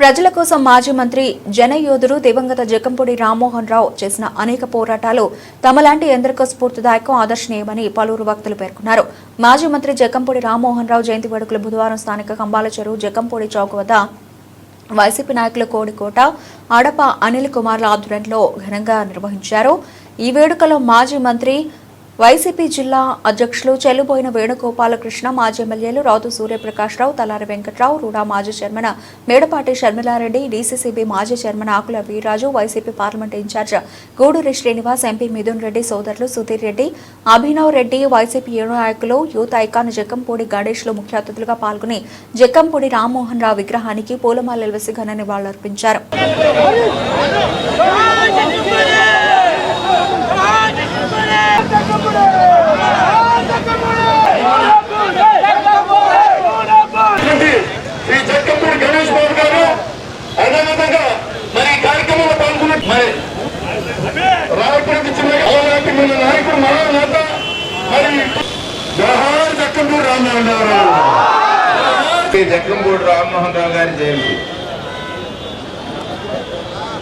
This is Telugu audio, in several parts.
ప్రజల కోసం మాజీ మంత్రి జనయోధుడు దివంగత జకంపూడి రామ్మోహన్ రావు చేసిన అనేక పోరాటాలు తమలాంటి ఎందరికో స్ఫూర్తిదాయకం ఆదర్శనీయమని పలువురు వక్తలు పేర్కొన్నారు. మాజీ మంత్రి జకంపూడి రామ్మోహన్ రావు జయంతి వేడుకలు బుధవారం స్థానిక కంబాల చెరువు జకంపూడి చౌక్ వద్ద వైసీపీ నాయకులు కోడికోట అడప అనిల్ కుమార్ల ఆధ్వర్యంలో ఘనంగా నిర్వహించారు. ఈ వేడుకలో మాజీ మంత్రి వైసీపీ జిల్లా అధ్యక్షులు చెల్లుబోయిన వేణుగోపాలకృష్ణ మాజీ ఎమ్మెల్యేలు రావుతు సూర్యప్రకాశ్రావు తలారి వెంకట్రావు రూడా మాజీ చైర్మన్ మేడపాటి షర్మిలారెడ్డి డీసీసీబీ మాజీ chairman Akula Veeraju YCP parliament in charge Guduri Srinivas MP Mithun Reddy సోదరులు సుధీర్ రెడ్డి అభినవ్ రెడ్డి వైసీపీ యువ నాయకులు యూత్ ఐకాన్ జక్కంపూడి గణేష్లు ముఖ్య అతిథులుగా పాల్గొని జక్కంపూడి రామ్మోహన్ రావు విగ్రహానికి పూలమాలలు వేసి ఘన నివాళులర్పించారు ఉన్నటువంటి శ్రీ జక్కపూడి గణేష్ బాబు గారు అదేవిధంగా మరి ఈ కార్యక్రమంలో పాల్గొన్న మరి రాయపురికి చిన్న అలాంటి మన నాయకుడు మహానేత మరి జవహర్ జక్కంపూడి రామ్మోహన్ రావు గారు. జక్కంపూడి రామ్మోహన్ రావు గారి జయంతి.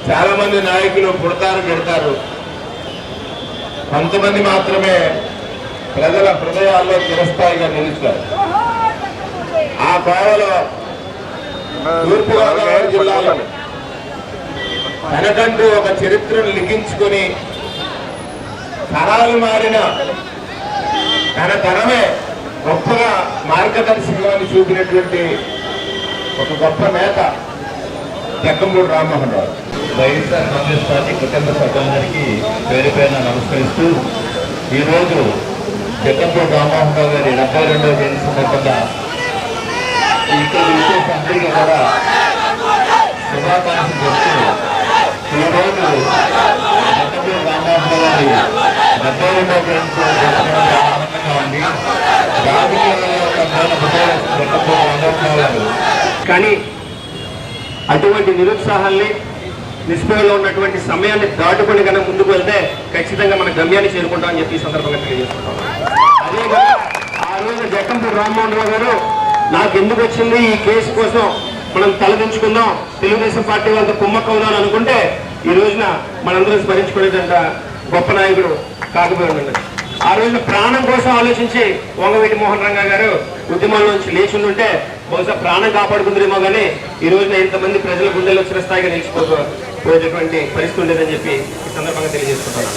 చాలా మంది నాయకులు పుడతారు పెడతారు కొంతమంది మాత్రమే ప్రజల హృదయాల్లో చిరస్థాయిగా నిలుస్తారు. ఆ కోవలో తూర్పుగోదావరి జిల్లాలో తనకంటూ ఒక చరిత్రను లిఖించుకొని తరాలు మారిన తన తరమే గొప్పగా మార్గదర్శకమని చూపినటువంటి ఒక గొప్ప నేత Jakkampudi Rammohan Rao. YSR Congress party కుటుంబ సభ్యులందరికీ పేరు పేరున నమస్కరిస్తూ ఈరోజు జగ్గంపూడి రామ్మోహన్ రావు గారి డెబ్బై రెండవ జయంతి సందర్భంగా ఇక్కడ విశేష అందరికీ కూడా శుభాకాంక్షలు చెప్తూ ఈరోజు జగన్పూడి రామ్మోహన్ రావు గారి డెబ్బై రెండవ జయంతి జరుపుకోవడం చాలా ఆనందంగా ఉంది రాజకీయాల్లో ఒక మూల ముద్ర జగన్పూడి రామ్మోహన్ రావు గారు కానీ అటువంటి నిరుత్సాహాన్ని నిస్పృహలో ఉన్నటువంటి సమయాన్ని దాటుకొని కన్నా ముందుకు వెళ్తే ఖచ్చితంగా మన గమ్యాన్ని చేరుకుంటామని చెప్పి ఈ సందర్భంగా తెలియజేస్తున్నాం. అదేగా ఆ రోజు జక్కంపూడి రామ్మోహన్ రావు గారు నాకు ఎందుకు వచ్చింది ఈ కేసు కోసం? మనం తలదించుకుందాం. తెలుగుదేశం పార్టీ వాళ్ళతో కుమ్మక్కవుదాం అనుకుంటే ఈ రోజున మనందరం స్మరించుకునేదంట గొప్ప నాయకుడు కాకపోయి ఉండండి ఆ రోజున ప్రాణం కోసం ఆలోచించి వంగవీటి మోహన్ రంగా గారు ఉద్యమంలోంచి లేచి ఉంటే బహుశా ప్రాణం కాపాడుకుందరేమో కానీ ఈ రోజున ఇంతమంది ప్రజల గుండెలు వచ్చిన స్థాయిగా నిలిచిపోతూ పోయేటటువంటి పరిస్థితి ఉండేదని చెప్పి ఈ సందర్భంగా తెలియజేసుకుంటున్నాను.